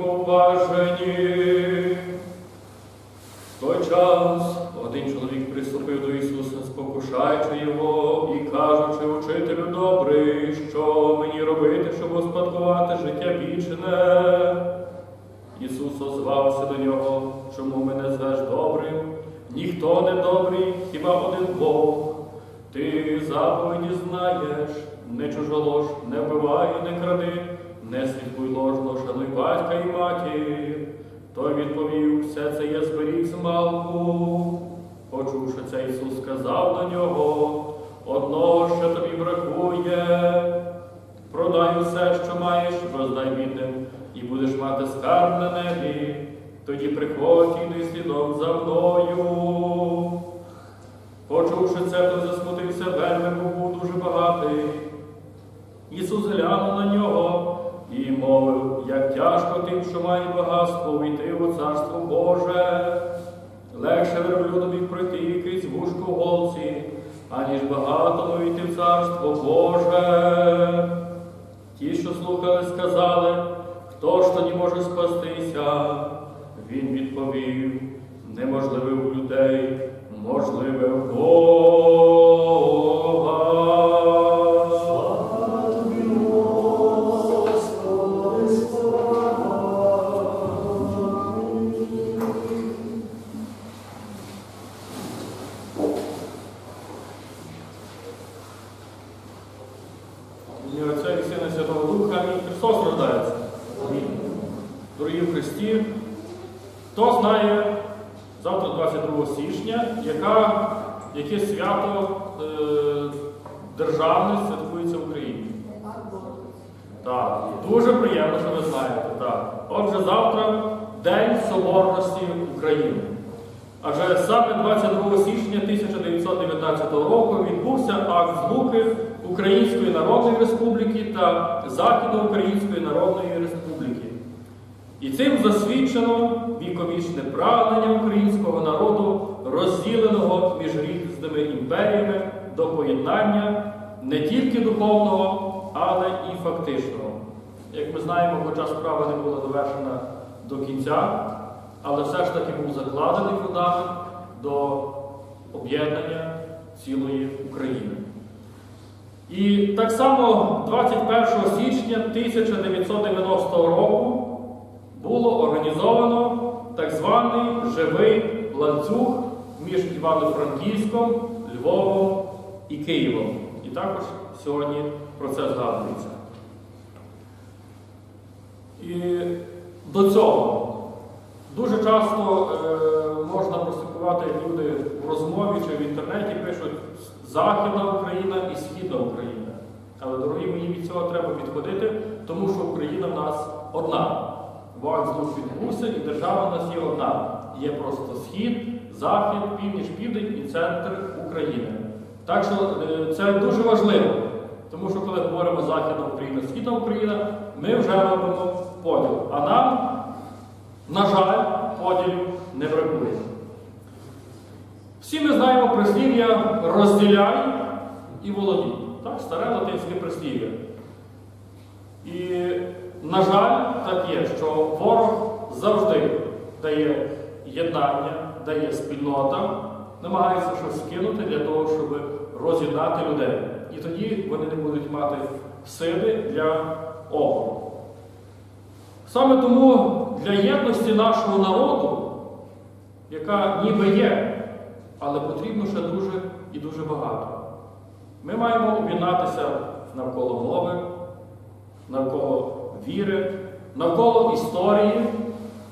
поважені. В той час один чоловік приступив до Ісуса, спокушаючи його і кажучи, учителю добрий, що мені робити, щоб успадкувати життя вічне. Ісус озвався до нього, чому мене звеш добрим? Ніхто не добрий, хіба один Бог. Ти заповіді знаєш, не чужолож, не вбивай, не кради, не слідкуй ложно, шануй батька і матір. Той відповів, все це я зберіг з малку. Почувши це, Ісус сказав до нього, одного, що тобі бракує, продай усе, що маєш, роздай бідним, і будеш мати скарб на небі. Тоді приходь і йди слідом за мною. Почувши це, той засмутився вельми, був дуже багатий. Ісус глянув на нього і мовив, як тяжко тим, що має багатство, увійти у Царство Боже. Легше верблюдові пройти крізь вушку голці, аніж багатому війти в Царство Боже. Ті, що слухали, сказали, хто ж тоді може спастися? Він відповів, неможливе у людей, можливе в Бога. Дорогі в Христі, хто знає завтра 22 січня, яка, яке свято е, державне святкується в Україні? Так, дуже приємно, що ви знаєте. Так. Отже, завтра День Соборності України. Адже саме 22 січня 1919 року відбувся акт злуки Української Народної Республіки та Західноукраїнської Народної Республіки. І цим засвідчено віковічне прагнення українського народу, розділеного між різними імперіями до поєднання не тільки духовного, але і фактичного. Як ми знаємо, хоча справа не була довершена до кінця, але все ж таки був закладений фундамент до об'єднання цілої України. І так само 21 січня 1990 року було організовано так званий живий ланцюг між Івано-Франківськом, Львовом і Києвом. І також сьогодні про це згадується. І до цього дуже часто е, можна прослідкувати люди в розмові чи в інтернеті пишуть Західна Україна і Східна Україна. Але, дорогі мої, від цього треба відходити, тому що Україна в нас одна. Вак злук відбувся, і держава в нас є одна. Є просто схід, захід, північ, південь і центр України. Так що е, це дуже важливо, тому що коли говоримо Західна Україна, Східна Україна, ми вже робимо поділ. А нам, на жаль, поділів не бракує. Всі ми знаємо прислів'я розділяй і володій. Так, старе латинське прислів'я. І, на жаль, так є, що ворог завжди дає єднання, дає спільнота, намагається щось скинути для того, щоб роз'єднати людей. І тоді вони не будуть мати сили для опору. Саме тому для єдності нашого народу, яка ніби є, але потрібно ще дуже і дуже багато. Ми маємо об'єднатися навколо мови, навколо віри, навколо історії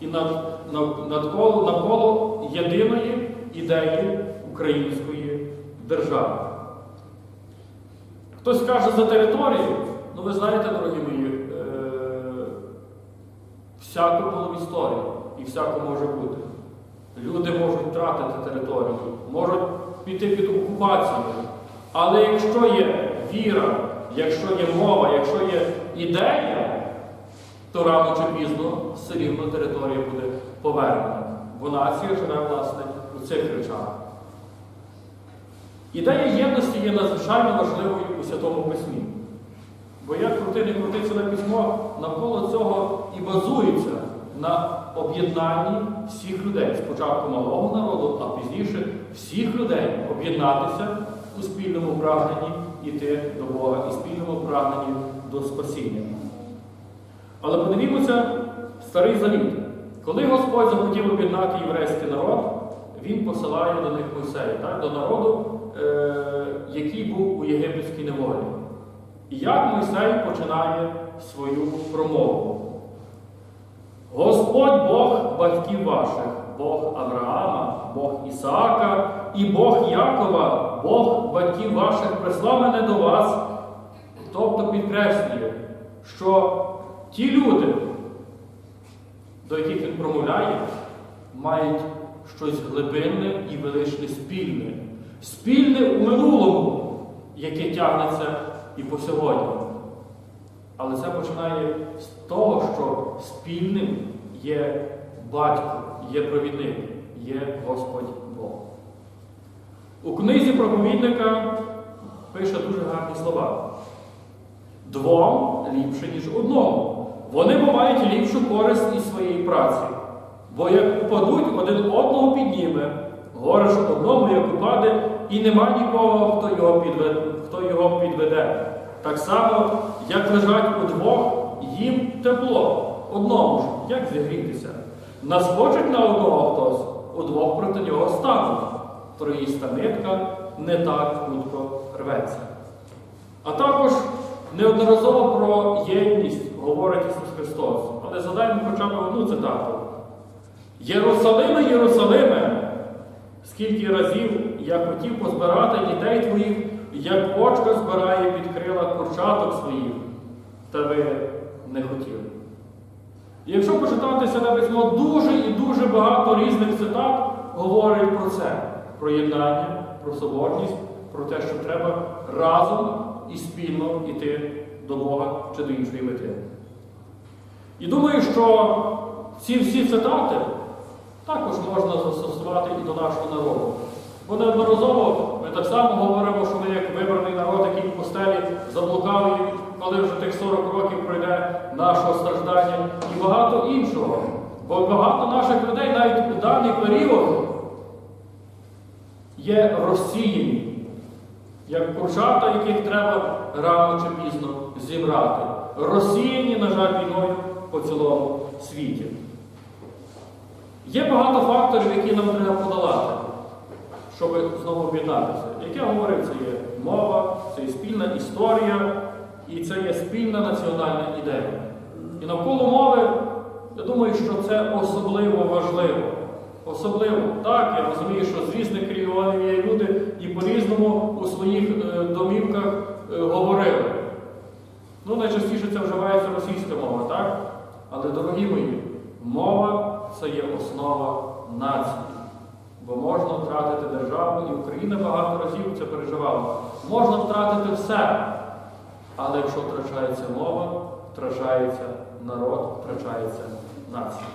і нав- нав- навколо, навколо єдиної ідеї української держави. Хтось каже за територію, ну ви знаєте, дорогі мої, е- всяко було в історії і всяко може бути. Люди можуть втратити територію, можуть піти під окупацію. Але якщо є віра, якщо є мова, якщо є ідея, то рано чи пізно все рівно територія буде повернена. Бо нація живе, власне, у цих речах. Ідея єдності є надзвичайно важливою у Святому Письмі. Бо як крути не крутиться на письмо, навколо цього і базується на об'єднанні всіх людей. Спочатку малого народу, а пізніше всіх людей об'єднатися у спільному прагненні йти до Бога і спільному прагненні до спасіння. Але подивімося старий завіт. Коли Господь захотів об'єднати єврейський народ, Він посилає до них Мойсея, так, до народу, е, який був у єгипетській неволі. І як Мойсей починає свою промову? Господь Бог батьків ваших, Бог Авраама, Бог Ісаака і Бог Якова, Бог батьків ваших прислав мене до вас, тобто підкреслює, що ті люди, до яких він промовляє, мають щось глибинне і величне спільне. Спільне у минулому, яке тягнеться і по сьогодні. Але це починає з того, що спільним є батько, є провідник, є Господь Бог. У книзі проповідника пише дуже гарні слова. Двом ліпше, ніж одному. Вони мають ліпшу користь із своєї праці. Бо як упадуть, один одного підніме, горе ж одному, як упаде, і нема нікого, хто його підведе. Хто його підведе. Так само, як лежать удвох, їм тепло. Одному ж, як зігрітися. Наскочить на одного хтось, удвох проти нього стануть. Троїста нитка не так хутко рветься. А також неодноразово про єдність говорить Ісус Христос. Але згадаємо хоча б одну цитату. Єрусалиме, Єрусалиме, скільки разів я хотів позбирати дітей твоїх, як очка збирає під крила курчаток своїх, та ви не хотіли. І якщо почитати святе письмо, дуже і дуже багато різних цитат говорить про це, про єднання, про соборність, про те, що треба разом і спільно йти до Бога чи до іншої мети. І думаю, що ці всі цитати також можна застосувати і до нашого народу. Бо неодноразово ми так само говоримо, що ми як вибраний народ, який в постелі заблукав, коли вже тих 40 років пройде нашого страждання і багато іншого. Бо багато наших людей навіть у даний період є розсіяні, як курчата, яких треба рано чи пізно зібрати. Розсіяні, на жаль, війною по цілому світі. Є багато факторів, які нам треба подолати, щоб знову об'єднатися. Як я говорив, це є мова, це є спільна історія і це є спільна національна ідея. І навколо мови, я думаю, що це особливо важливо. Особливо, так, я розумію, що з різних регіонів є люди і по-різному у своїх е, домівках е, говорили. Ну, найчастіше це вживається російська мова, так? Але, дорогі мої, мова це є основа нації. Бо можна втратити державу, і Україна багато разів це переживала. Можна втратити все. Але якщо втрачається мова, втрачається народ, втрачається нація.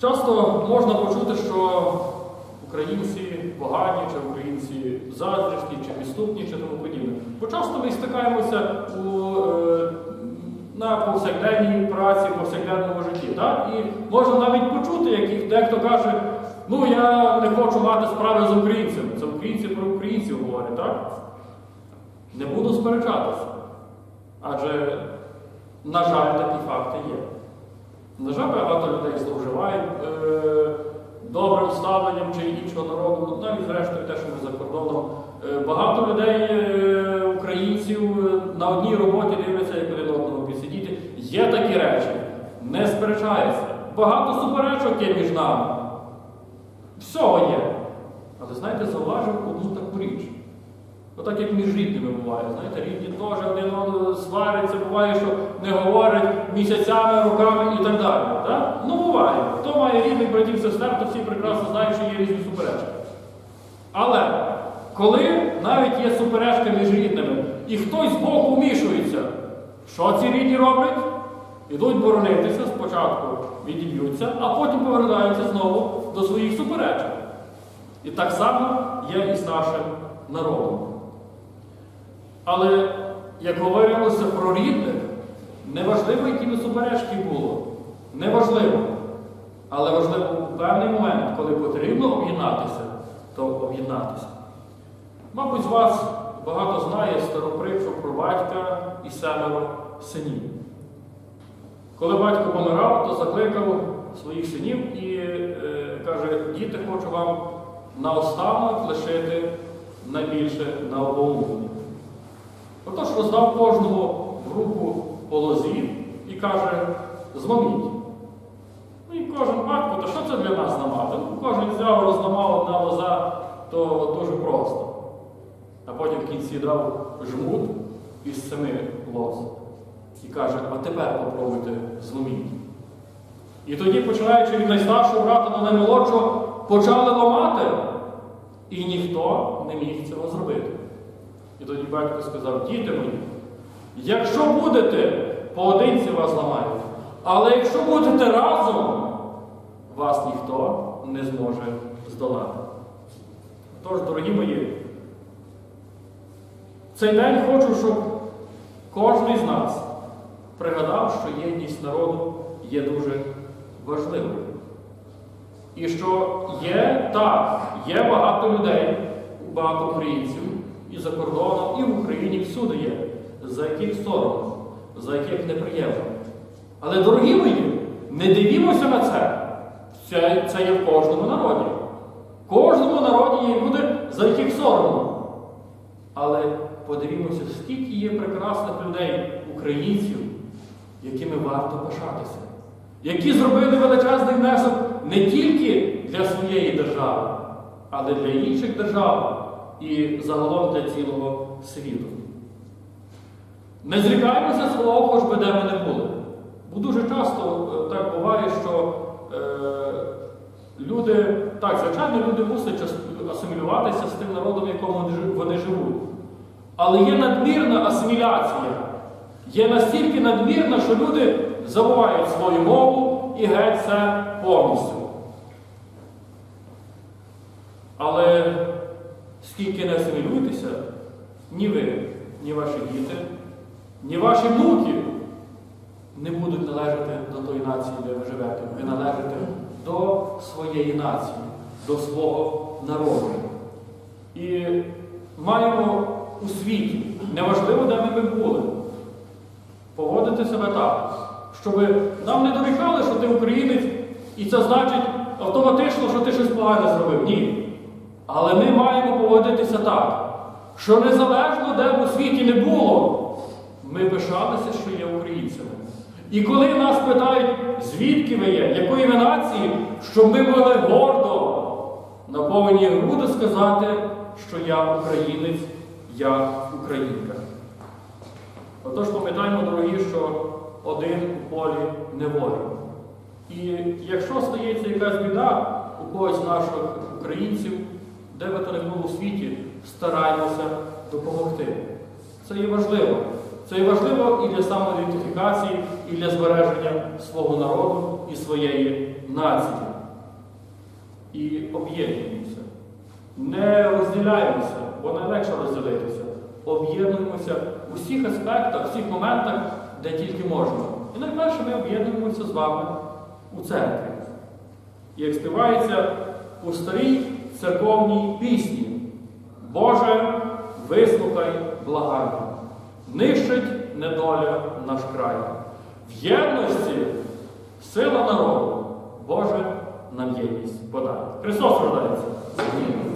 Часто можна почути, що українці погані, чи українці заздрісні, чи підступні, чи тому подібне. Бо часто ми стикаємося у, е, на повсякденній праці, повсякденному житті. Так? І можна навіть почути, як дехто каже, ну я не хочу мати справи з українцями. Це українці про українців говорять, так? Не буду сперечатися. Адже, на жаль, такі факти є. На жаль, багато людей зловживають е, добрим ставленням чи іншого народу, навіть зрештою те, що ми за кордоном. Е, багато людей, е, українців, е, на одній роботі дивляться, як. Є такі речі, не сперечаються. Багато суперечок є між нами. Всього є. Але знаєте, зауважив одну таку річ. Отак, як між рідними буває. Знаєте, рідні теж один одного сваряться, буває, що не говорять місяцями, роками і так далі. Так? Ну, буває. Хто має рідних братів, сестер, то всі прекрасно знають, що є різні суперечки. Але коли навіть є суперечка між рідними, і хтось з боку вмішується, що ці рідні роблять? Ідуть боронитися, спочатку відіб'ються, а потім повертаються знову до своїх суперечок. І так само є і з нашим народом. Але як говорилося про рідних, Неважливо, які би суперечки було. Неважливо. Але важливо у певний момент, коли потрібно об'єднатися, то об'єднатися. Мабуть, з вас багато знає старопритчу про батька і семеро синів. Коли батько помирав, то закликав своїх синів і е, каже, діти, хочу вам наостанок лишити найбільше на обоумлення. Отож роздав кожному в руку по лозі і каже, зломіть. Ну і кожен батько, то що це для нас ламати? Ну, кожен взяв, розламав одна лоза, то дуже просто. А потім в кінці дав жмут із семи лоз. І каже, а тепер попробуйте зломіть. І тоді, починаючи від найстаршого брата до наймолодшого, почали ламати, і ніхто не міг цього зробити. І тоді батько сказав, діти мої, якщо будете, поодинці вас ламають, але якщо будете разом, вас ніхто не зможе здолати. Тож, дорогі мої, цей день хочу, щоб кожен з нас пригадав, що єдність народу є дуже важливою. І що є так, є багато людей, багато українців і за кордоном, і в Україні всюди є, за яких соромно, за яких неприємно. Але, дорогі мої, не дивімося на це. Це, це є в кожному народі. В кожному народі є люди, за яких соромно. Але подивімося, скільки є прекрасних людей, українців, якими варто пишатися, які зробили величезний внесок не тільки для своєї держави, але для інших держав і загалом для цілого світу. Не зрікаємося свого, хоч би де ми не були. Бо дуже часто е, так буває, що е, люди, так, звичайно, люди мусять асимілюватися з тим народом, в якому вони живуть. Але є надмірна асиміляція. Є настільки надмірна, що люди забувають свою мову і геть це повністю. Але скільки не асимілюєтеся, ні ви, ні ваші діти, ні ваші внуки не будуть належати до тої нації, де ви живете. Ви належите до своєї нації, до свого народу. І маємо у світі, неважливо, де ми були, поводити себе так, щоб нам не дорікали, що ти українець, і це значить автоматично, що ти щось погане зробив. Ні. Але ми маємо поводитися так, що незалежно, де б у світі не було, ми пишалися, що є українцями. І коли нас питають, звідки ви є, якої ви нації, щоб ми могли гордо на повні груди сказати, що я українець, я українка. Отож пам'ятаємо, дорогі, що один у полі не воїн. І якщо стається якась біда у когось з наших українців, де би то не було у світі, стараємося допомогти. Це є важливо. Це є важливо і для самоідентифікації, і для збереження свого народу і своєї нації. І об'єднуємося. Не розділяємося, бо найлегше розділитися. Об'єднуємося у всіх аспектах, всіх моментах, де тільки можна. І найперше ми об'єднуємося з вами у церкві. І Як співається у старій церковній пісні. Боже, вислухай благання, нищить недоля наш край. В єдності сила народу, Боже, нам єдність подай. Христос рождається. Амінь.